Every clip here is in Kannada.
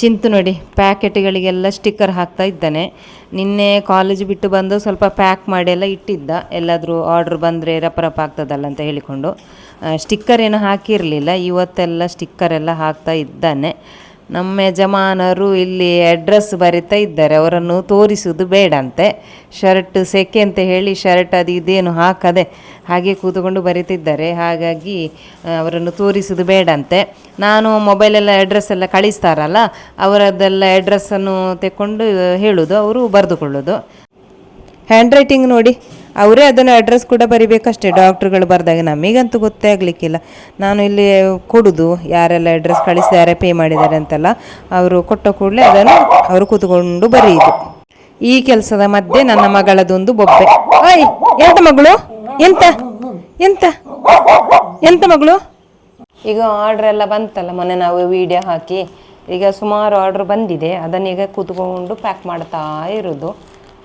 ಚಿಂತು ನೋಡಿ, ಪ್ಯಾಕೆಟ್ಗಳಿಗೆಲ್ಲ ಸ್ಟಿಕ್ಕರ್ ಹಾಕ್ತಾ ಇದ್ದಾನೆ. ನಿನ್ನೆ ಕಾಲೇಜ್ ಬಿಟ್ಟು ಬಂದು ಸ್ವಲ್ಪ ಪ್ಯಾಕ್ ಮಾಡಿ ಎಲ್ಲ ಇಟ್ಟಿದ್ದ. ಎಲ್ಲಾದರೂ ಆರ್ಡ್ರ್ ಬಂದರೆ ರಪ್ಪ ರಪ ಆಗ್ತದಲ್ಲ ಅಂತ ಹೇಳಿಕೊಂಡು. ಸ್ಟಿಕ್ಕರ್ ಏನು ಹಾಕಿರಲಿಲ್ಲ. ಇವತ್ತೆಲ್ಲ ಸ್ಟಿಕ್ಕರ್ ಎಲ್ಲ ಹಾಕ್ತಾ ಇದ್ದಾನೆ. ನಮ್ಮ ಯಜಮಾನರು ಇಲ್ಲಿ ಅಡ್ರೆಸ್ ಬರಿತಾ ಇದ್ದಾರೆ. ಅವರನ್ನು ತೋರಿಸುವುದು ಬೇಡ ಅಂತೆ ಶರ್ಟ್ ಸೆಕೆ ಅಂತ ಹೇಳಿ ಶರ್ಟ್ ಅದು ಇದೇನು ಹಾಕದೆ ಹಾಗೆ ಕೂತುಕೊಂಡು ಬರಿತಿದ್ದಾರೆ. ಹಾಗಾಗಿ ಅವರನ್ನು ತೋರಿಸುವುದು ಬೇಡ ಅಂತೆ ನಾನು ಮೊಬೈಲೆಲ್ಲ ಅಡ್ರೆಸ್ ಎಲ್ಲ ಕಳಿಸ್ತಾರಲ್ಲ ಅವರದ್ದೆಲ್ಲ ಅಡ್ರೆಸ್ಸನ್ನು ತೆಕ್ಕೊಂಡು ಹೇಳೋದು, ಅವರು ಬರೆದುಕೊಳ್ಳೋದು. ಹ್ಯಾಂಡ್ ರೈಟಿಂಗ್ ನೋಡಿ. ಅವರೇ ಅದನ್ನು ಅಡ್ರೆಸ್ ಕೂಡ ಬರಿಬೇಕಷ್ಟೇ. ಡಾಕ್ಟ್ರುಗಳು ಬರೆದಾಗ ನಮಗಂತೂ ಗೊತ್ತೇ ಆಗಲಿಕ್ಕಿಲ್ಲ. ನಾನು ಇಲ್ಲಿ ಕೊಡೋದು, ಯಾರೆಲ್ಲ ಅಡ್ರೆಸ್ ಕಳಿಸಿದ್ದಾರೆ ಪೇ ಮಾಡಿದ್ದಾರೆ ಅಂತೆಲ್ಲ, ಅವರು ಕೊಟ್ಟ ಕೂಡಲೇ ಅದನ್ನು ಅವರು ಕೂತ್ಕೊಂಡು ಬರೆಯುದು ಈ ಕೆಲಸದ ಮಧ್ಯೆ ನನ್ನ ಮಗಳದೊಂದು ಬೊಬ್ಬೆ. ಓಯ್, ಎಂತ ಮಗಳು? ಎಂತ? ಎಂತ? ಎಂತ ಮಗಳು? ಈಗ ಆರ್ಡ್ರ್ ಎಲ್ಲ ಬಂತಲ್ಲ, ಮೊನ್ನೆ ನಾವು ವಿಡಿಯೋ ಹಾಕಿ. ಈಗ ಸುಮಾರು ಆರ್ಡ್ರ್ ಬಂದಿದೆ. ಅದನ್ನೀಗ ಕೂತ್ಕೊಂಡು ಪ್ಯಾಕ್ ಮಾಡ್ತಾ ಇರೋದು.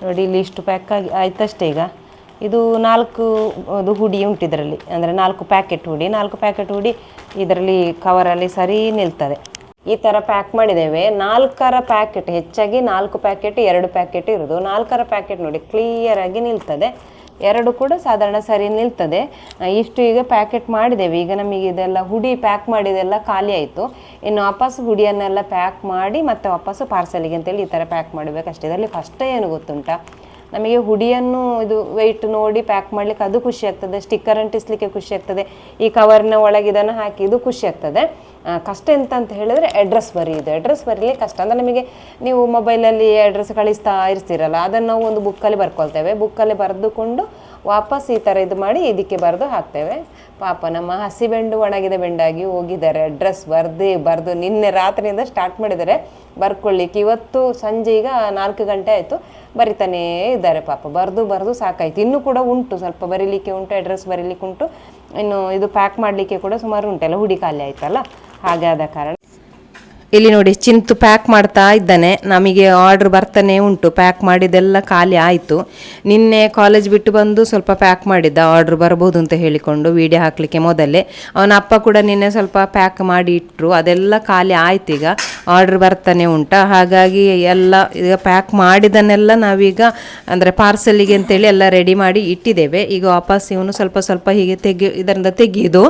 ನೋಡಿ, ಇಲ್ಲಿ ಇಷ್ಟು ಪ್ಯಾಕ್ ಆಗಿ ಆಯ್ತಷ್ಟೇ ಈಗ. ಇದು ನಾಲ್ಕು, ಅದು ಹುಡಿ ಉಂಟು ಇದರಲ್ಲಿ. ಅಂದರೆ ನಾಲ್ಕು ಪ್ಯಾಕೆಟ್ ಹುಡಿ. ನಾಲ್ಕು ಪ್ಯಾಕೆಟ್ ಹುಡಿ ಇದರಲ್ಲಿ ಕವರಲ್ಲಿ ಸರಿ ನಿಲ್ತದೆ. ಈ ಥರ ಪ್ಯಾಕ್ ಮಾಡಿದ್ದೇವೆ. ನಾಲ್ಕರ ಪ್ಯಾಕೆಟ್ ಹೆಚ್ಚಾಗಿ ನಾಲ್ಕು ಪ್ಯಾಕೆಟ್ ಎರಡು ಪ್ಯಾಕೆಟ್ ಇರೋದು. ನಾಲ್ಕರ ಪ್ಯಾಕೆಟ್ ನೋಡಿ ಕ್ಲಿಯರಾಗಿ ನಿಲ್ತದೆ. ಎರಡು ಕೂಡ ಸಾಧಾರಣ ಸರಿ ನಿಲ್ತದೆ. ಇಷ್ಟು ಈಗ ಪ್ಯಾಕೆಟ್ ಮಾಡಿದ್ದೇವೆ. ಈಗ ನಮಗೆ ಇದೆಲ್ಲ ಹುಡಿ ಪ್ಯಾಕ್ ಮಾಡಿದೆಲ್ಲ ಖಾಲಿ ಆಯಿತು. ಇನ್ನು ವಾಪಸ್ ಹುಡಿಯನ್ನೆಲ್ಲ ಪ್ಯಾಕ್ ಮಾಡಿ ಮತ್ತೆ ವಾಪಸ್ಸು ಪಾರ್ಸಲಿಗೆ ಅಂತೇಳಿ ಈ ಥರ ಪ್ಯಾಕ್ ಮಾಡಬೇಕಷ್ಟೇ. ಇದರಲ್ಲಿ ಫಸ್ಟ್ ಏನು ಗೊತ್ತುಂಟಾ? ನಮಗೆ ಹುಡಿಯನ್ನು ಇದು ವೆಯ್ಟ್ ನೋಡಿ ಪ್ಯಾಕ್ ಮಾಡ್ಲಿಕ್ಕೆ ಅದು ಖುಷಿ ಆಗ್ತದೆ ಸ್ಟಿಕ್ಕರ್ ಅಂಟಿಸ್ಲಿಕ್ಕೆ ಖುಷಿ ಆಗ್ತದೆ, ಈ ಕವರ್ನ ಒಳಗೆ ಇದನ್ನು ಹಾಕಿ ಇದು ಖುಷಿ ಆಗ್ತದೆ. ಕಷ್ಟ ಎಂತ ಅಂತ ಹೇಳಿದ್ರೆ ಅಡ್ರೆಸ್ ಬರೆಯುದು ಅಡ್ರೆಸ್ ಬರೀಲಿ ಕಷ್ಟ. ಅಂದರೆ ನಮಗೆ ನೀವು ಮೊಬೈಲಲ್ಲಿ ಅಡ್ರೆಸ್ ಕಳಿಸ್ತಾ ಇರ್ತೀರಲ್ಲ, ಅದನ್ನು ನಾವು ಒಂದು ಬುಕ್ಕಲ್ಲಿ ಬರ್ಕೊಳ್ತೇವೆ. ಬುಕ್ಕಲ್ಲಿ ಬರೆದುಕೊಂಡು ವಾಪಸ್ ಈ ಥರ ಇದು ಮಾಡಿ ಇದಕ್ಕೆ ಬರೆದು ಹಾಕ್ತೇವೆ. ಪಾಪ ನಮ್ಮ ಹಸಿ ಬೆಂಡು ಒಣಗಿದ ಬೆಂಡಾಗಿ ಹೋಗಿದ್ದಾರೆ. ಡ್ರೆಸ್ ಬರೆದು ಬರೆದು ನಿನ್ನೆ ರಾತ್ರಿಯಿಂದ ಸ್ಟಾರ್ಟ್ ಮಾಡಿದ್ದಾರೆ. ಬರ್ಕೊಳ್ಳಿಕ್ಕೆ ಇವತ್ತು ಸಂಜೆ ಈಗ ನಾಲ್ಕು ಗಂಟೆ ಆಯಿತು. ಬರಿತಾನೇ ಇದ್ದಾರೆ ಪಾಪ. ಬರೆದು ಬರೆದು ಸಾಕಾಯ್ತು. ಇನ್ನೂ ಕೂಡ ಉಂಟು. ಸ್ವಲ್ಪ ಬರೀಲಿಕ್ಕೆ ಉಂಟು ಅಡ್ರೆಸ್ ಬರೀಲಿಕ್ಕೆ ಉಂಟು. ಇನ್ನು ಇದು ಪ್ಯಾಕ್ ಮಾಡಲಿಕ್ಕೆ ಕೂಡ ಸುಮಾರು ಉಂಟಲ್ಲ ಹುಡಿ ಖಾಲಿ ಆಯ್ತಲ್ಲ? ಹಾಗೆ ಆದ ಕಾರಣ. ಇಲ್ಲಿ ನೋಡಿ, ಚಿಂತು ಪ್ಯಾಕ್ ಮಾಡ್ತಾ ಇದ್ದಾನೆ. ನಮಗೆ ಆರ್ಡ್ರ್ ಬರ್ತಾನೆ ಉಂಟು. ಪ್ಯಾಕ್ ಮಾಡಿದೆಲ್ಲ ಖಾಲಿ ಆಯಿತು. ನಿನ್ನೆ ಕಾಲೇಜ್ ಬಿಟ್ಟು ಬಂದು ಸ್ವಲ್ಪ ಪ್ಯಾಕ್ ಮಾಡಿದ್ದ. ಆರ್ಡ್ರ್ ಬರ್ಬೋದು ಅಂತ ಹೇಳಿಕೊಂಡು ವಿಡಿಯೋ ಹಾಕಲಿಕ್ಕೆ ಮೊದಲೇ. ಅವನ ಅಪ್ಪ ಕೂಡ ನಿನ್ನೆ ಸ್ವಲ್ಪ ಪ್ಯಾಕ್ ಮಾಡಿ ಇಟ್ಟರು ಅದೆಲ್ಲ ಖಾಲಿ ಆಯ್ತು ಈಗ. ಆರ್ಡ್ರ್ ಬರ್ತಾನೆ ಉಂಟ. ಹಾಗಾಗಿ ಎಲ್ಲ ಈಗ ಪ್ಯಾಕ್ ಮಾಡಿದನ್ನೆಲ್ಲ ನಾವೀಗ ಅಂದರೆ ಪಾರ್ಸೆಲಿಗೆ ಅಂತೇಳಿ ಎಲ್ಲ ರೆಡಿ ಮಾಡಿ ಇಟ್ಟಿದ್ದೇವೆ. ಈಗ ವಾಪಸ್ ಇವನು ಸ್ವಲ್ಪ ಸ್ವಲ್ಪ ಹೀಗೆ ತೆಗಿ, ಇದರಿಂದ ತೆಗೆಯೋದು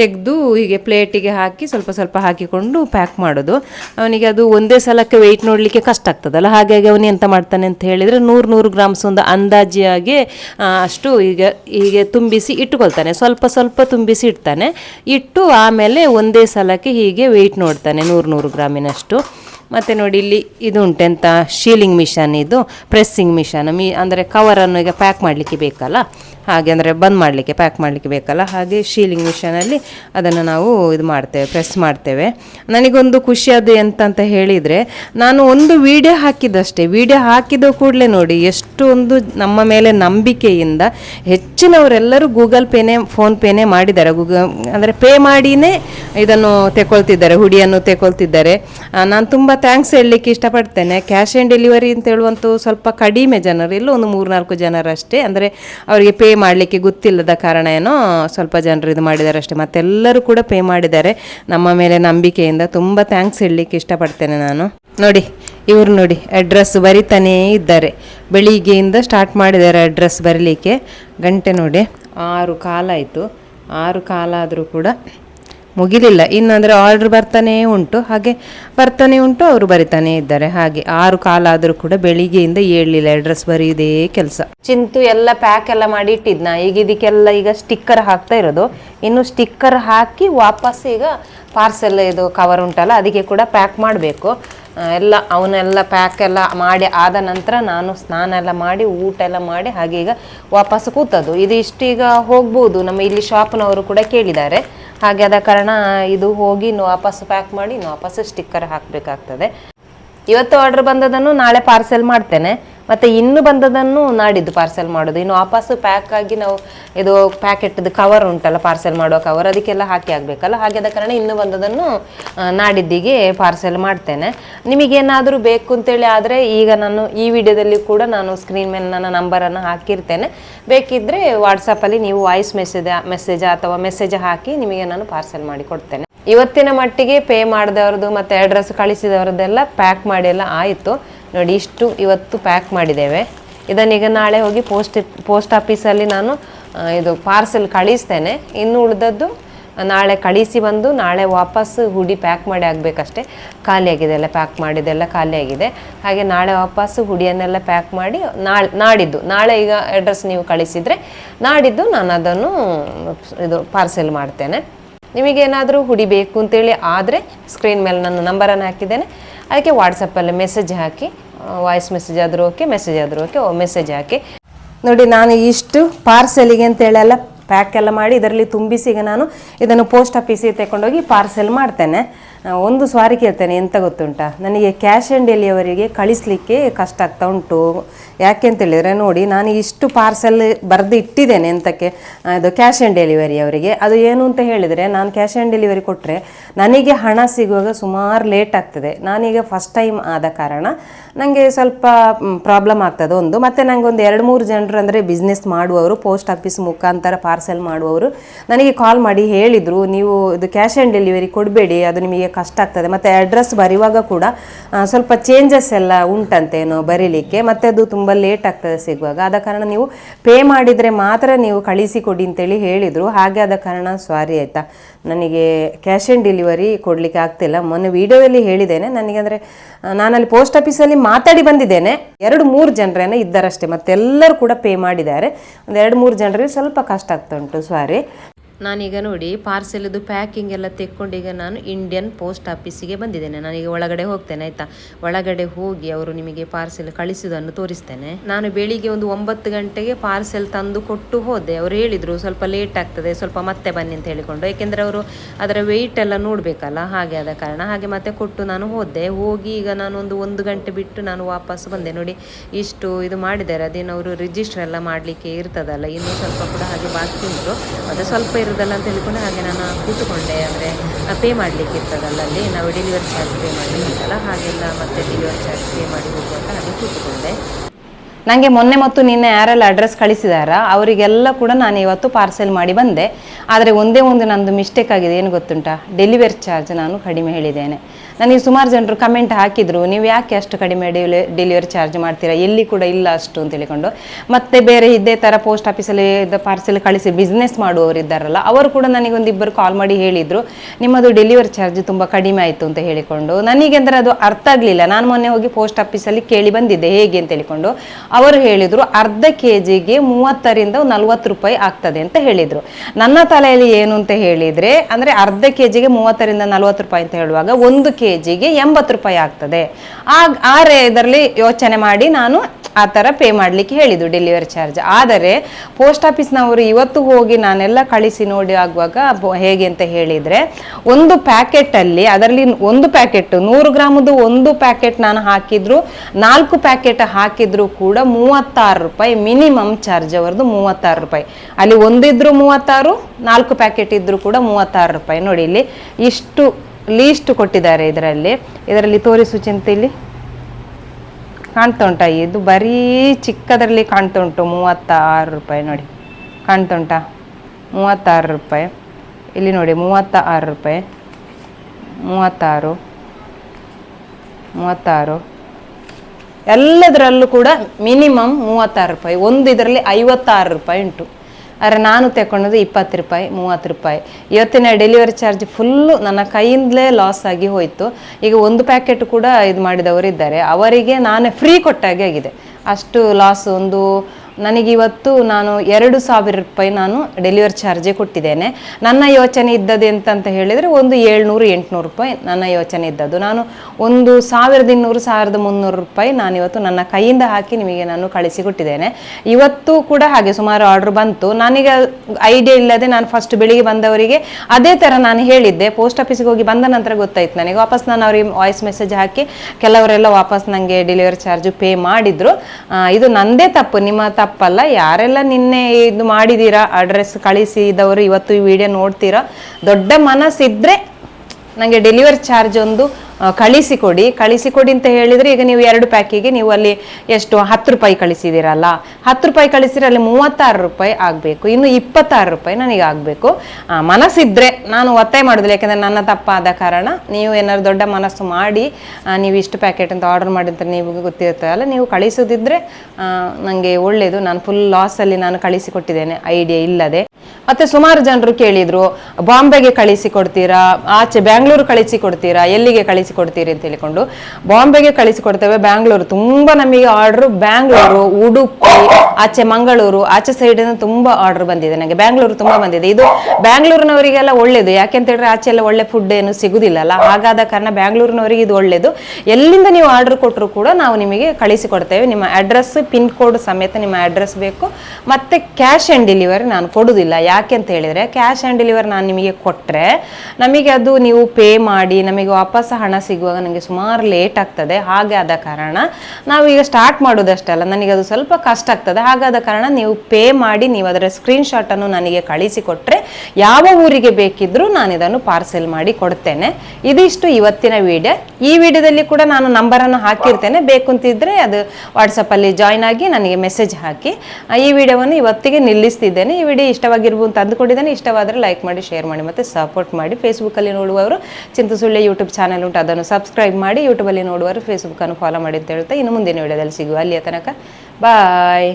ತೆಗೆದು ಹೀಗೆ ಪ್ಲೇಟಿಗೆ ಹಾಕಿ ಸ್ವಲ್ಪ ಸ್ವಲ್ಪ ಹಾಕಿಕೊಂಡು ಪ್ಯಾಕ್ ಮಾಡೋದು. ಅವನಿಗೆ ಅದು ಒಂದೇ ಸಲಕ್ಕೆ ವೆಯ್ಟ್ ನೋಡಲಿಕ್ಕೆ ಕಷ್ಟ ಆಗ್ತದಲ್ಲ? ಹಾಗಾಗಿ ಅವನು ಎಂತ ಮಾಡ್ತಾನೆ ಅಂತ ಹೇಳಿದರೆ ನೂರು ನೂರು ಗ್ರಾಮ್ಸ್ ಒಂದು ಅಂದಾಜಿಯಾಗಿ ಅಷ್ಟು ಈಗ, ಹೀಗೆ ತುಂಬಿಸಿ ಇಟ್ಟುಕೊಳ್ತಾನೆ. ಸ್ವಲ್ಪ ಸ್ವಲ್ಪ ತುಂಬಿಸಿ ಇಡ್ತಾನೆ. ಇಟ್ಟು ಆಮೇಲೆ ಒಂದೇ ಸಲಕ್ಕೆ ಹೀಗೆ ವೆಯ್ಟ್ ನೋಡ್ತಾನೆ ನೂರು ನೂರು ಗ್ರಾಮಿನಷ್ಟು. ಮತ್ತು ನೋಡಿ ಇಲ್ಲಿ ಇದು ಉಂಟೆಂತ ಶೀಲಿಂಗ್ ಮಿಷನ್ ಇದು ಪ್ರೆಸ್ಸಿಂಗ್ ಮಿಷನ್ ಮೀ, ಅಂದರೆ ಕವರನ್ನು ಈಗ ಪ್ಯಾಕ್ ಮಾಡಲಿಕ್ಕೆ ಬೇಕಲ್ಲ? ಹಾಗೆ ಅಂದರೆ ಬಂದ್ ಮಾಡಲಿಕ್ಕೆ ಪ್ಯಾಕ್ ಮಾಡಲಿಕ್ಕೆ ಬೇಕಲ್ಲ? ಹಾಗೆ ಶೀಲಿಂಗ್ ಮಿಷನಲ್ಲಿ ಅದನ್ನು ನಾವು ಇದು ಮಾಡ್ತೇವೆ ಪ್ರೆಸ್ ಮಾಡ್ತೇವೆ. ನನಗೊಂದು ಖುಷಿಯಾದ ಅದು ಎಂತ ಅಂತ ಹೇಳಿದರೆ, ನಾನು ಒಂದು ವಿಡಿಯೋ ಹಾಕಿದಷ್ಟೇ ವಿಡಿಯೋ ಹಾಕಿದ ಕೂಡಲೇ ನೋಡಿ ಎಷ್ಟು ಒಂದು ನಮ್ಮ ಮೇಲೆ ನಂಬಿಕೆಯಿಂದ ಹೆಚ್ಚಿನವರೆಲ್ಲರೂ ಗೂಗಲ್ ಪೇನೇ ಫೋನ್ ಪೇನೇ ಮಾಡಿದ್ದಾರೆ. ಗೂಗಲ್ ಅಂದರೆ ಪೇ ಮಾಡಿನೇ ಇದನ್ನು ತೆಕೊಳ್ತಿದ್ದಾರೆ, ಹುಡಿಯನ್ನು ತೆಕೊಳ್ತಿದ್ದಾರೆ. ನಾನು ತುಂಬ ಥ್ಯಾಂಕ್ಸ್ ಹೇಳಲಿಕ್ಕೆ ಇಷ್ಟಪಡ್ತೇನೆ. ಕ್ಯಾಶ್ ಆ್ಯಂಡ್ ಡೆಲಿವರಿ ಅಂತ ಹೇಳುವಂಥ ಸ್ವಲ್ಪ ಕಡಿಮೆ ಜನರು ಇಲ್ಲ ಒಂದು ಮೂರು ನಾಲ್ಕು ಜನರಷ್ಟೇ. ಅಂದರೆ ಅವರಿಗೆ ಪೇ ಮಾಡಲಿಕ್ಕೆ ಗೊತ್ತಿಲ್ಲದ ಕಾರಣ ಏನೋ ಸ್ವಲ್ಪ ಜನರು ಇದು ಮಾಡಿದ್ದಾರೆ ಅಷ್ಟೇ. ಮತ್ತೆಲ್ಲರೂ ಕೂಡ ಪೇ ಮಾಡಿದ್ದಾರೆ. ನಮ್ಮ ಮೇಲೆ ನಂಬಿಕೆಯಿಂದ ತುಂಬ ಥ್ಯಾಂಕ್ಸ್ ಹೇಳಲಿಕ್ಕೆ ಇಷ್ಟಪಡ್ತೇನೆ ನಾನು. ನೋಡಿ, ಇವರು ನೋಡಿ ಅಡ್ರೆಸ್ ಬರಿತಾನೇ ಇದ್ದಾರೆ. ಬೆಳಿಗ್ಗೆಯಿಂದ ಸ್ಟಾರ್ಟ್ ಮಾಡಿದ್ದಾರೆ ಅಡ್ರೆಸ್ ಬರಲಿಕ್ಕೆ. ಗಂಟೆ ನೋಡಿ, ಆರು ಕಾಲ ಆಯಿತು. ಆರು ಕಾಲ ಆದರೂ ಕೂಡ ಮುಗಿಲಿಲ್ಲ ಇನ್ನಂದರೆ ಆರ್ಡ್ರ್ ಬರ್ತಾನೇ ಉಂಟು. ಹಾಗೆ ಬರ್ತಾನೆ ಉಂಟು, ಅವರು ಬರಿತಾನೆ ಇದ್ದಾರೆ. ಹಾಗೆ ಆರು ಕಾಲ ಆದರೂ ಕೂಡ ಬೆಳಿಗ್ಗೆಯಿಂದ ಏಳಲಿಲ್ಲ. ಅಡ್ರೆಸ್ ಬರೆಯುವುದೇ ಕೆಲಸ. ಚಿಂತು ಎಲ್ಲ ಪ್ಯಾಕ್ ಎಲ್ಲ ಮಾಡಿ ಇಟ್ಟಿದ್ನ. ಈಗ ಇದಕ್ಕೆಲ್ಲ ಈಗ ಸ್ಟಿಕ್ಕರ್ ಹಾಕ್ತಾ ಇರೋದು. ಇನ್ನು ಸ್ಟಿಕ್ಕರ್ ಹಾಕಿ ವಾಪಸ್ ಈಗ ಪಾರ್ಸೆಲ್ ಇದು ಕವರ್ ಉಂಟಲ್ಲ, ಅದಕ್ಕೆ ಕೂಡ ಪ್ಯಾಕ್ ಮಾಡಬೇಕು. ಎಲ್ಲ ಅವನ್ನೆಲ್ಲ ಪ್ಯಾಕ್ ಎಲ್ಲ ಮಾಡಿ ಆದ ನಂತರ ನಾನು ಸ್ನಾನ ಎಲ್ಲ ಮಾಡಿ, ಊಟ ಎಲ್ಲ ಮಾಡಿ, ಹಾಗೆ ಈಗ ವಾಪಸ್ ಕೂತದ್ದು. ಇದು ಇಷ್ಟು ಈಗ ಹೋಗ್ಬೋದು. ನಮ್ಮ ಇಲ್ಲಿ ಶಾಪ್ನವರು ಕೂಡ ಕೇಳಿದ್ದಾರೆ. ಹಾಗೆ ಆದ ಕಾರಣ ಇದು ಹೋಗಿ ಇನ್ನು ವಾಪಸ್ ಪ್ಯಾಕ್ ಮಾಡಿ ಇನ್ನು ವಾಪಸ್ ಸ್ಟಿಕ್ಕರ್ ಹಾಕಬೇಕಾಗ್ತದೆ. ಇವತ್ತು ಆರ್ಡರ್ ಬಂದದನ್ನು ನಾಳೆ ಪಾರ್ಸೆಲ್ ಮಾಡ್ತೇನೆ. ಮತ್ತೆ ಇನ್ನು ಬಂದದನ್ನು ನಾಡಿದ್ದು ಪಾರ್ಸೆಲ್ ಮಾಡೋದು. ಇನ್ನು ವಾಪಸ್ ಪ್ಯಾಕ್ ಆಗಿ ನಾವು ಇದು ಪ್ಯಾಕೆಟ್ದು ಕವರ್ ಉಂಟಲ್ಲ ಪಾರ್ಸೆಲ್ ಮಾಡುವ ಕವರ್ ಅದಕ್ಕೆಲ್ಲ ಹಾಕಿ ಆಗಬೇಕಲ್ಲ ಹಾಗೆ ಆದ ಕಾರಣ ಇನ್ನು ಬಂದದನ್ನು ನಾಡಿದ್ದಿಗೆ ಪಾರ್ಸೆಲ್ ಮಾಡ್ತೇನೆ. ನಿಮಗೇನಾದರೂ ಬೇಕು ಅಂತೇಳಿ ಆದರೆ ಈಗ ನಾನು ಈ ವಿಡಿಯೋದಲ್ಲಿ ಕೂಡ ನಾನು ಸ್ಕ್ರೀನ್ ಮೇಲೆ ನನ್ನ ನಂಬರನ್ನು ಹಾಕಿರ್ತೇನೆ. ಬೇಕಿದ್ದರೆ ವಾಟ್ಸಪ್ಪಲ್ಲಿ ನೀವು ವಾಯ್ಸ್ ಮೆಸೇಜ್ ಮೆಸೇಜ ಅಥವಾ ಮೆಸೇಜ್ ಹಾಕಿ ನಿಮಗೆ ನಾನು ಪಾರ್ಸೆಲ್ ಮಾಡಿ ಕೊಡ್ತೇನೆ. ಇವತ್ತಿನ ಮಟ್ಟಿಗೆ ಪೇ ಮಾಡಿದವ್ರದ್ದು ಮತ್ತು ಅಡ್ರೆಸ್ ಕಳಿಸಿದವ್ರದ್ದೆಲ್ಲ ಪ್ಯಾಕ್ ಮಾಡಿ ಎಲ್ಲ ಆಯಿತು. ನೋಡಿ, ಇಷ್ಟು ಇವತ್ತು ಪ್ಯಾಕ್ ಮಾಡಿದ್ದೇವೆ. ಇದನ್ನೀಗ ನಾಳೆ ಹೋಗಿ ಪೋಸ್ಟ್ ಪೋಸ್ಟ್ ಆಫೀಸಲ್ಲಿ ನಾನು ಇದು ಪಾರ್ಸೆಲ್ ಕಳಿಸ್ತೇನೆ. ಇನ್ನು ಉಳಿದದ್ದು ನಾಳೆ ಕಳಿಸಿ ಬಂದು, ನಾಳೆ ವಾಪಸ್ ಹುಡಿ ಪ್ಯಾಕ್ ಮಾಡಿ ಆಗಬೇಕಷ್ಟೇ ಖಾಲಿಯಾಗಿದೆ ಎಲ್ಲ ಪ್ಯಾಕ್ ಮಾಡಿದೆಲ್ಲ ಖಾಲಿಯಾಗಿದೆ ಹಾಗೆ ನಾಳೆ ವಾಪಸ್ಸು ಹುಡಿಯನ್ನೆಲ್ಲ ಪ್ಯಾಕ್ ಮಾಡಿ, ನಾಳೆ, ನಾಡಿದ್ದು. ನಾಳೆ ಈಗ ಅಡ್ರೆಸ್ ನೀವು ಕಳಿಸಿದರೆ, ನಾಡಿದ್ದು ನಾನು ಅದನ್ನು, ಇದು ಪಾರ್ಸೆಲ್ ಮಾಡ್ತೇನೆ. ನಿಮಗೇನಾದರೂ ಹುಡಿ ಬೇಕು ಅಂತೇಳಿ ಆದರೆ ಸ್ಕ್ರೀನ್ ಮೇಲೆ ನನ್ನ ನಂಬರನ್ನು ಹಾಕಿದ್ದೇನೆ. ಅದಕ್ಕೆ ವಾಟ್ಸಪ್ಪಲ್ಲಿ ಮೆಸೇಜ್ ಹಾಕಿ ವಾಯ್ಸ್ ಮೆಸೇಜ್ ಆದರೂ ಓಕೆ ಮೆಸೇಜ್ ಆದರೂ ಓಕೆ ಮೆಸೇಜ್ ಹಾಕಿ. ನೋಡಿ, ನಾನು ಇಷ್ಟು ಪಾರ್ಸೆಲಿಗೆ ಅಂತೇಳೆಲ್ಲ ಪ್ಯಾಕ್ ಎಲ್ಲ ಮಾಡಿ ಇದರಲ್ಲಿ ತುಂಬಿಸಿ ಈಗ ನಾನು ಇದನ್ನು ಪೋಸ್ಟ್ ಆಫೀಸಿಗೆ ತಗೊಂಡೋಗಿ ಪಾರ್ಸೆಲ್ ಮಾಡ್ತೇನೆ. ಒಂದು ಸ್ವಾರಿ ಕೇಳ್ತೇನೆ, ಎಂತ ಗೊತ್ತುಂಟಾ? ನನಗೆ ಕ್ಯಾಶ್ ಆ್ಯಂಡ್ ಡೆಲಿವರಿಗೆ ಕಳಿಸ್ಲಿಕ್ಕೆ ಕಷ್ಟ ಆಗ್ತಾ ಉಂಟು. ಯಾಕೆ ಅಂತ ಹೇಳಿದರೆ ನೋಡಿ, ನಾನು ಇಷ್ಟು ಪಾರ್ಸೆಲ್ ಬರೆದು ಇಟ್ಟಿದ್ದೇನೆ ಎಂತಕ್ಕೆ? ಅದು ಕ್ಯಾಶ್ ಆ್ಯಂಡ್ ಡೆಲಿವರಿ ಅವರಿಗೆ. ಅದು ಏನು ಅಂತ ಹೇಳಿದರೆ, ನಾನು ಕ್ಯಾಶ್ ಆ್ಯಂಡ್ ಡೆಲಿವರಿ ಕೊಟ್ಟರೆ ನನಗೆ ಹಣ ಸಿಗುವಾಗ ಸುಮಾರು ಲೇಟ್ ಆಗ್ತದೆ. ನಾನೀಗ ಫಸ್ಟ್ ಟೈಮ್ ಆದ ಕಾರಣ ನನಗೆ ಸ್ವಲ್ಪ ಪ್ರಾಬ್ಲಮ್ ಆಗ್ತದೆ ಒಂದು. ಮತ್ತು ನನಗೆ ಒಂದು ಎರಡು ಮೂರು ಜನರು ಅಂದರೆ ಬಿಸ್ನೆಸ್ ಮಾಡುವವರು ಪೋಸ್ಟ್ ಆಫೀಸ್ ಮುಖಾಂತರ ಪಾರ್ಸೆಲ್ ಮಾಡುವವರು ನನಗೆ ಕಾಲ್ ಮಾಡಿ ಹೇಳಿದರು, ನೀವು ಇದು ಕ್ಯಾಶ್ ಆ್ಯಂಡ್ ಡೆಲಿವರಿ ಕೊಡಬೇಡಿ, ಅದು ನಿಮಗೆ ಕಷ್ಟ ಆಗ್ತದೆ. ಮತ್ತು ಅಡ್ರೆಸ್ ಬರೆಯುವಾಗ ಕೂಡ ಸ್ವಲ್ಪ ಚೇಂಜಸ್ ಎಲ್ಲ ಉಂಟಂತೇನೋ ಬರೀಲಿಕ್ಕೆ. ಮತ್ತು ಅದು ತುಂಬ ಲೇಟ್ ಆಗ್ತದೆ ಸಿಗುವಾಗ. ಆದ ಕಾರಣ ನೀವು ಪೇ ಮಾಡಿದರೆ ಮಾತ್ರ ನೀವು ಕಳಿಸಿ ಕೊಡಿ ಅಂತೇಳಿ ಹೇಳಿದರು. ಹಾಗೆ ಆದ ಕಾರಣ ಸಾರಿ ಆಯಿತಾ. ನನಗೆ ಕ್ಯಾಶ್ ಆನ್ ಡೆಲಿವರಿ ಕೊಡಲಿಕ್ಕೆ ಆಗ್ತಿಲ್ಲ. ಮೊನ್ನೆ ವಿಡಿಯೋದಲ್ಲಿ ಹೇಳಿದ್ದೇನೆ. ನನಗೆ ಅಂದರೆ ನಾನಲ್ಲಿ ಪೋಸ್ಟ್ ಆಫೀಸಲ್ಲಿ ಮಾತಾಡಿ ಬಂದಿದ್ದೇನೆ. ಎರಡು ಮೂರು ಜನರೇನೋ ಇದ್ದಾರಷ್ಟೇ. ಮತ್ತೆಲ್ಲರೂ ಕೂಡ ಪೇ ಮಾಡಿದ್ದಾರೆ. ಒಂದು ಎರಡು ಮೂರು ಜನರಿಗೆ ಸ್ವಲ್ಪ ಕಷ್ಟ ಆಗ್ತಾ ಉಂಟು. ಸಾರಿ ನಾನೀಗ ನೋಡಿ ಪಾರ್ಸೆಲ್ದು ಪ್ಯಾಕಿಂಗ್ ಎಲ್ಲ ತೆಕ್ಕೊಂಡು ಈಗ ನಾನು ಇಂಡಿಯನ್ ಪೋಸ್ಟ್ ಆಫೀಸಿಗೆ ಬಂದಿದ್ದೇನೆ. ನಾನೀಗ ಒಳಗಡೆ ಹೋಗ್ತೇನೆ, ಆಯಿತಾ? ಒಳಗಡೆ ಹೋಗಿ ಅವರು ನಿಮಗೆ ಪಾರ್ಸೆಲ್ ಕಳಿಸುವುದನ್ನು ತೋರಿಸ್ತೇನೆ. ನಾನು ಬೆಳಿಗ್ಗೆ ಒಂದು ಒಂಬತ್ತು ಗಂಟೆಗೆ ಪಾರ್ಸೆಲ್ ತಂದು ಕೊಟ್ಟು ಹೋದೆ. ಅವರು ಹೇಳಿದರು, ಸ್ವಲ್ಪ ಲೇಟ್ ಆಗ್ತದೆ, ಸ್ವಲ್ಪ ಮತ್ತೆ ಬನ್ನಿ ಅಂತ ಹೇಳಿಕೊಂಡು. ಏಕೆಂದರೆ ಅವರು ಅದರ ವೆಯ್ಟ್ ಎಲ್ಲ ನೋಡಬೇಕಲ್ಲ, ಹಾಗೆ ಆದ ಕಾರಣ. ಹಾಗೆ ಮತ್ತೆ ಕೊಟ್ಟು ನಾನು ಹೋದೆ. ಹೋಗಿ ಈಗ ನಾನು ಒಂದು ಒಂದು ಗಂಟೆ ಬಿಟ್ಟು ನಾನು ವಾಪಸ್ ಬಂದೆ. ನೋಡಿ, ಇಷ್ಟು ಇದು ಮಾಡಿದ್ದಾರೆ. ಅದೇನು ಅವರು ರಿಜಿಸ್ಟರ್ ಎಲ್ಲ ಮಾಡಲಿಕ್ಕೆ ಇರ್ತದಲ್ಲ, ಇನ್ನೂ ಸ್ವಲ್ಪ ಕೂಡ ಹಾಗೆ ಬಾಕಿ ಉಂಟು. ಅದು ಸ್ವಲ್ಪ ಇರೋದಲ್ಲ ಅಂತ ಹೇಳ್ಕೊಂಡು ಹಾಗೆ ನಾನು ಕೂತ್ಕೊಂಡೆ. ಅಂದರೆ ಪೇ ಮಾಡಲಿಕ್ಕೆ ಇರ್ತದಲ್ಲ ಅಲ್ಲಿ. ನಾವು ಡೆಲಿವರಿ ಚಾರ್ಜ್ ಪೇ ಮಾಡಲಿಕ್ಕಿತ್ತಲ್ಲ ಹಾಗೆಲ್ಲ ಮತ್ತೆ ಡೆಲಿವರಿ ಚಾರ್ಜ್ ಪೇ ಮಾಡಿ ಹೋಗುವಂತ ಹಾಗೆ ಕೂತ್ಕೊಂಡೆ. ನನಗೆ ಮೊನ್ನೆ ಮತ್ತು ನಿನ್ನೆ ಯಾರೆಲ್ಲ ಅಡ್ರೆಸ್ ಕಳಿಸಿದಾರ, ಅವರಿಗೆಲ್ಲ ಕೂಡ ನಾನು ಇವತ್ತು ಪಾರ್ಸೆಲ್ ಮಾಡಿ ಬಂದೆ. ಆದರೆ ಒಂದೇ ಒಂದು ನಂದು ಮಿಸ್ಟೇಕ್ ಆಗಿದೆ. ಏನು ಗೊತ್ತುಂಟಾ? ಡೆಲಿವರಿ ಚಾರ್ಜ್ ನಾನು ಕಡಿಮೆ ಹೇಳಿದ್ದೇನೆ. ನನಗೆ ಸುಮಾರು ಜನರು ಕಮೆಂಟ್ ಹಾಕಿದರು, ನೀವು ಯಾಕೆ ಅಷ್ಟು ಕಡಿಮೆ ಡೆಲಿ ಡೆಲಿವರಿ ಚಾರ್ಜ್ ಮಾಡ್ತೀರಾ? ಎಲ್ಲಿ ಕೂಡ ಇಲ್ಲ ಅಷ್ಟು, ಅಂತ ಹೇಳಿಕೊಂಡು. ಮತ್ತೆ ಬೇರೆ ಇದೇ ಥರ ಪೋಸ್ಟ್ ಆಫೀಸಲ್ಲಿ ಪಾರ್ಸೆಲ್ ಕಳಿಸಿ ಬಿಸ್ನೆಸ್ ಮಾಡುವವರು ಇದ್ದಾರಲ್ಲ, ಅವರು ಕೂಡ ನನಗೊಂದು ಒಂದಿಬ್ಬರು ಕಾಲ್ ಮಾಡಿ ಹೇಳಿದರು, ನಿಮ್ಮದು ಡೆಲಿವರಿ ಚಾರ್ಜ್ ತುಂಬ ಕಡಿಮೆ ಆಯಿತು, ಅಂತ ಹೇಳಿಕೊಂಡು. ನನಗೆ ಅಂದರೆ ಅದು ಅರ್ಥ ಆಗಲಿಲ್ಲ. ನಾನು ಮೊನ್ನೆ ಹೋಗಿ ಪೋಸ್ಟ್ ಆಫೀಸಲ್ಲಿ ಕೇಳಿ ಬಂದಿದ್ದೆ, ಹೇಗೆ? ಅಂತ ಹೇಳಿಕೊಂಡು. ಅವರು ಹೇಳಿದರು ಅರ್ಧ ಕೆ ಜಿಗೆ ಮೂವತ್ತರಿಂದ ನಲ್ವತ್ತು ರೂಪಾಯಿ ಆಗ್ತದೆ ಅಂತ ಹೇಳಿದರು. ನನ್ನ ತಲೆಯಲ್ಲಿ ಏನು ಅಂತ ಹೇಳಿದರೆ, ಅಂದರೆ ಅರ್ಧ ಕೆ ಜಿಗೆ ಮೂವತ್ತರಿಂದ ನಲ್ವತ್ತು ರೂಪಾಯಿ ಅಂತ ಹೇಳುವಾಗ ಒಂದು ಕೆ ಜಿಗೆ ಎಂಬತ್ತು ರೂಪಾಯಿ ಆಗ್ತದೆ. ಆ ಆ ಇದರಲ್ಲಿ ಯೋಚನೆ ಮಾಡಿ ನಾನು ಆ ಥರ ಪೇ ಮಾಡಲಿಕ್ಕೆ ಹೇಳಿದ್ದು ಡೆಲಿವರಿ ಚಾರ್ಜ್. ಆದರೆ ಪೋಸ್ಟ್ ಆಫೀಸ್ನವರು ಇವತ್ತು ಹೋಗಿ ನಾನೆಲ್ಲ ಕಳಿಸಿ ನೋಡಿ ಆಗುವಾಗ ಹೇಗೆ ಅಂತ ಹೇಳಿದರೆ, ಒಂದು ಪ್ಯಾಕೆಟಲ್ಲಿ ಅದರಲ್ಲಿ ಒಂದು ಪ್ಯಾಕೆಟ್ ನೂರು ಗ್ರಾಮದ್ದು ಒಂದು ಪ್ಯಾಕೆಟ್ ನಾನು ಹಾಕಿದ್ರು, ನಾಲ್ಕು ಪ್ಯಾಕೆಟ್ ಹಾಕಿದ್ರು ಕೂಡ ಮೂವತ್ತಾರು ರೂಪಾಯಿ ಮಿನಿಮಮ್ ಚಾರ್ಜ್ ಅವ್ರದ್ದು ಮೂವತ್ತಾರು ರೂಪಾಯಿ. ಅಲ್ಲಿ ಒಂದಿದ್ರು ಮೂವತ್ತಾರು, ನಾಲ್ಕು ಪ್ಯಾಕೆಟ್ ಇದ್ದರೂ ಕೂಡ ಮೂವತ್ತಾರು ರೂಪಾಯಿ. ನೋಡಿ ಇಲ್ಲಿ ಇಷ್ಟು ಲೀಸ್ಟ್ ಕೊಟ್ಟಿದ್ದಾರೆ ಇದರಲ್ಲಿ. ಇದರಲ್ಲಿ ತೋರಿಸು ಚಿಂತೆ ಕಾಣ್ತಾ ಉಂಟಾ ಇದು ಬರೀ ಚಿಕ್ಕದರಲ್ಲಿ ಕಾಣ್ತಾ ಉಂಟು ಮೂವತ್ತಾರು ರೂಪಾಯಿ ನೋಡಿ. ಕಾಣ್ತಾ ಉಂಟಾ ಮೂವತ್ತಾರು ರೂಪಾಯಿ. ಇಲ್ಲಿ ನೋಡಿ ಮೂವತ್ತ ಆರು ರೂಪಾಯಿ. ಮೂವತ್ತಾರು. ಮೂವತ್ತಾರು. ಎಲ್ಲದರಲ್ಲೂ ಕೂಡ ಮಿನಿಮಮ್ ಮೂವತ್ತಾರು ರೂಪಾಯಿ. ಒಂದು ಇದರಲ್ಲಿ ಐವತ್ತಾರು ರೂಪಾಯಿ ಉಂಟು. ಆದರೆ ನಾನು ತಗೊಂಡದ್ದು ಇಪ್ಪತ್ತು ರೂಪಾಯಿ, ಮೂವತ್ತು ರೂಪಾಯಿ. ಇವತ್ತಿನ ಡೆಲಿವರಿ ಚಾರ್ಜ್ ಫುಲ್ಲು ನನ್ನ ಕೈಯಿಂದಲೇ ಲಾಸ್ ಆಗಿ ಹೋಯಿತು. ಈಗ ಒಂದು ಪ್ಯಾಕೆಟ್ ಕೂಡ ಇದು ಮಾಡಿದವರು ಇದ್ದಾರೆ ಅವರಿಗೆ ನಾನೇ ಫ್ರೀ ಕೊಟ್ಟಾಗೆ ಆಗಿದೆ. ಅಷ್ಟು ಲಾಸ್ ಒಂದು ನನಗಿವತ್ತು ನಾನು ಎರಡು ಸಾವಿರ ರೂಪಾಯಿ ನಾನು ಡೆಲಿವರಿ ಚಾರ್ಜೇ ಕೊಟ್ಟಿದ್ದೇನೆ. ನನ್ನ ಯೋಚನೆ ಇದ್ದದ್ದು ಎಂತಂತ ಹೇಳಿದರೆ ಒಂದು ಏಳ್ನೂರು, ಎಂಟುನೂರು ರೂಪಾಯಿ ನನ್ನ ಯೋಚನೆ ಇದ್ದದ್ದು. ನಾನು ಒಂದು ಸಾವಿರದ ಇನ್ನೂರು, ಸಾವಿರದ ಮುನ್ನೂರು ರೂಪಾಯಿ ನಾನು ಇವತ್ತು ನನ್ನ ಕೈಯಿಂದ ಹಾಕಿ ನಿಮಗೆ ನಾನು ಕಳಿಸಿ ಕೊಟ್ಟಿದ್ದೇನೆ. ಇವತ್ತು ಕೂಡ ಹಾಗೆ ಸುಮಾರು ಆರ್ಡ್ರ್ ಬಂತು. ನನಗೆ ಐಡಿಯಾ ಇಲ್ಲದೆ ನಾನು ಫಸ್ಟ್ ಬೆಳಿಗ್ಗೆ ಬಂದವರಿಗೆ ಅದೇ ಥರ ನಾನು ಹೇಳಿದ್ದೆ. ಪೋಸ್ಟ್ ಆಫೀಸಿಗೆ ಹೋಗಿ ಬಂದ ನಂತರ ಗೊತ್ತಾಯ್ತು ನನಗೆ. ವಾಪಸ್ ನಾನು ಅವರಿಗೆ ವಾಯ್ಸ್ ಮೆಸೇಜ್ ಹಾಕಿ ಕೆಲವರೆಲ್ಲ ವಾಪಸ್ ನನಗೆ ಡೆಲಿವರಿ ಚಾರ್ಜ್ ಪೇ ಮಾಡಿದ್ರು. ಇದು ನಂದೇ ತಪ್ಪು. ನಿಮ್ಮ ತಪ್ಪಲ್ಲ. ಯಾರೆಲ್ಲ ನಿನ್ನೆ ಇದು ಮಾಡಿದ್ದೀರಾ ಅಡ್ರೆಸ್ ಕಳಿಸಿದವರು ಇವತ್ತು ಈ ವಿಡಿಯೋ ನೋಡ್ತೀರಾ, ದೊಡ್ಡ ಮನಸ್ಸಿದ್ರೆ ನನಗೆ ಡೆಲಿವರಿ ಚಾರ್ಜ್ ಒಂದು ಕಳಿಸಿಕೊಡಿ. ಕಳಿಸಿಕೊಡಿ ಅಂತ ಹೇಳಿದರೆ ಈಗ ನೀವು ಎರಡು ಪ್ಯಾಕಿಗೆ ನೀವು ಅಲ್ಲಿ ಎಷ್ಟು? ಹತ್ತು ರೂಪಾಯಿ ಕಳಿಸಿದಿರಲ್ಲ. ಹತ್ತು ರೂಪಾಯಿ ಕಳಿಸಿದ್ರೆ ಅಲ್ಲಿ ಮೂವತ್ತಾರು ರೂಪಾಯಿ ಆಗಬೇಕು. ಇನ್ನು ಇಪ್ಪತ್ತಾರು ರೂಪಾಯಿ ನನಗೆ ಆಗಬೇಕು. ಮನಸ್ಸಿದ್ರೆ ನಾನು ಒತ್ತಾಯ ಮಾಡೋದಿಲ್ಲ, ಯಾಕಂದ್ರೆ ನನ್ನ ತಪ್ಪಾದ ಕಾರಣ. ನೀವು ಏನಾದ್ರು ದೊಡ್ಡ ಮನಸ್ಸು ಮಾಡಿ ನೀವು ಇಷ್ಟು ಪ್ಯಾಕೆಟ್ ಅಂತ ಆರ್ಡರ್ ಮಾಡಿದ್ರೆ ನೀವು ಗೊತ್ತಿರ್ತದಲ್ಲ ನೀವು ಕಳಿಸೋದಿದ್ರೆ ನನಗೆ ಒಳ್ಳೆಯದು ನಾನು ಫುಲ್ ಲಾಸಲ್ಲಿ ನಾನು ಕಳಿಸಿಕೊಟ್ಟಿದ್ದೇನೆ. ಐಡಿಯಾ ಇಲ್ಲದೆ. ಮತ್ತೆ ಸುಮಾರು ಜನರು ಕೇಳಿದ್ರು, ಬಾಂಬೆಗೆ ಕಳಿಸಿ ಕೊಡ್ತೀರಾ ಆಚೆ ಬ್ಯಾಂಗ್ಳೂರು ಕಳಿಸಿ ಕೊಡ್ತೀರಾ ಎಲ್ಲಿಗೆ ಕಳಿಸಿ ಕೊಡ್ತೀರಿ ಅಂತ ಹೇಳಿಕೊಂಡು ಬಾಂಬೆಗೆ ಕಳಿಸಿ ಕೊಡ್ತೇವೆ ಬ್ಯಾಂಗ್ಳೂರು ತುಂಬಾ ನಮಗೆ ಆರ್ಡರ್. ಬ್ಯಾಂಗ್ಳೂರು, ಉಡುಪಿ, ಆಚೆ ಮಂಗಳೂರು, ಆಚೆ ಸೈಡ್ ತುಂಬಾ ಆರ್ಡರ್ ಬಂದಿದೆ. ನನಗೆ ಬ್ಯಾಂಗ್ಳೂರು ತುಂಬಾ ಬಂದಿದೆ. ಇದು ಬ್ಯಾಂಗ್ಳೂರಿನವರಿಗೆಲ್ಲ ಒಳ್ಳೇದು. ಯಾಕೆಂತ ಹೇಳಿದ್ರೆ ಆಚೆ ಎಲ್ಲ ಒಳ್ಳೆ ಫುಡ್ ಏನು ಸಿಗುದಿಲ್ಲಲ್ಲ ಹಾಗಾದ ಕಾರಣ ಬ್ಯಾಂಗ್ಳೂರಿನವರಿಗೆ ಇದು ಒಳ್ಳೇದು. ಎಲ್ಲಿಂದ ನೀವು ಆರ್ಡರ್ ಕೊಟ್ಟರು ಕೂಡ ನಾವು ನಿಮಗೆ ಕಳಿಸಿ ಕೊಡ್ತೇವೆ ನಿಮ್ಮ ಅಡ್ರೆಸ್ ಪಿನ್ ಕೋಡ್ ಸಮೇತ ನಿಮ್ಮ ಅಡ್ರೆಸ್ ಬೇಕು. ಮತ್ತೆ ಕ್ಯಾಶ್ ಆ್ಯಂಡ್ ಡೆಲಿವರಿ ನಾನು ಕೊಡುವುದಿಲ್ಲ ಯಾಕೆ ಅಂತ ಹೇಳಿದರೆ ಕ್ಯಾಶ್ ಆ್ಯಂಡ್ ಡೆಲಿವರಿ ನಾನು ನಿಮಗೆ ಕೊಟ್ಟರೆ ನಮಗೆ ಅದು ನೀವು ಪೇ ಮಾಡಿ, ನಮಗೆ ವಾಪಸ್ ಹಣ ಸಿಗುವಾಗ ನನಗೆ ಸುಮಾರು ಲೇಟ್ ಆಗ್ತದೆ. ಹಾಗೆ ಆದ ಕಾರಣ ನಾವೀಗ ಸ್ಟಾರ್ಟ್ ಮಾಡೋದಷ್ಟೇ ಅಲ್ಲ, ನನಗೆ ಅದು ಸ್ವಲ್ಪ ಕಷ್ಟ ಆಗ್ತದೆ. ಹಾಗಾದ ಕಾರಣ ನೀವು ಪೇ ಮಾಡಿ ನೀವು ಅದರ ಸ್ಕ್ರೀನ್ಶಾಟನ್ನು ನನಗೆ ಕಳಿಸಿಕೊಟ್ರೆ ಯಾವ ಊರಿಗೆ ಬೇಕಿದ್ರೂ ನಾನು ಇದನ್ನು ಪಾರ್ಸೆಲ್ ಮಾಡಿ ಕೊಡ್ತೇನೆ. ಇದಿಷ್ಟು ಇವತ್ತಿನ ವಿಡಿಯೋ ಈ ವಿಡಿಯೋದಲ್ಲಿ ಕೂಡ ನಾನು ನಂಬರನ್ನು ಹಾಕಿರ್ತೇನೆ. ಬೇಕು ಅಂತಿದ್ರೆ ಅದು ವಾಟ್ಸಪ್ಪಲ್ಲಿ ಜಾಯ್ನ್ ಆಗಿ ನನಗೆ ಮೆಸೇಜ್ ಹಾಕಿ. ಈ ವಿಡಿಯೋವನ್ನು ಇವತ್ತಿಗೆ ನಿಲ್ಲಿಸ್ತಿದ್ದೇನೆ. ಈ ವಿಡಿಯೋ ಇಷ್ಟವಾಗಿರ್ಬೋದು ಅಂತ ಅಂದುಕೊಂಡಿದ್ದೇನೆ. ಇಷ್ಟವಾದರೆ ಲೈಕ್ ಮಾಡಿ ಶೇರ್ ಮಾಡಿ ಮತ್ತು ಸಪೋರ್ಟ್ ಮಾಡಿ. ಫೇಸ್ಬುಕ್ಕಲ್ಲಿ ನೋಡುವವರು ಚಿಂತಸುಳ್ಳೆ ಯೂಟ್ಯೂಬ್ ಚಾನಲ್ ಉಂಟು ಅದನ್ನು ಸಬ್ಸ್ಕ್ರೈಬ್ ಮಾಡಿ ಯೂಟ್ಯೂಬಲ್ಲಿ ನೋಡುವರು ಫೇಸ್ಬುಕ್ಕನ್ನು ಫಾಲೋ ಮಾಡಿ ಅಂತ ಹೇಳ್ತಾ ಇನ್ನು ಮುಂದಿನ ವಿಡಿಯೋದಲ್ಲಿ ಸಿಗುವ ಅಲ್ಲಿಯ ತನಕ. ಬಾಯ್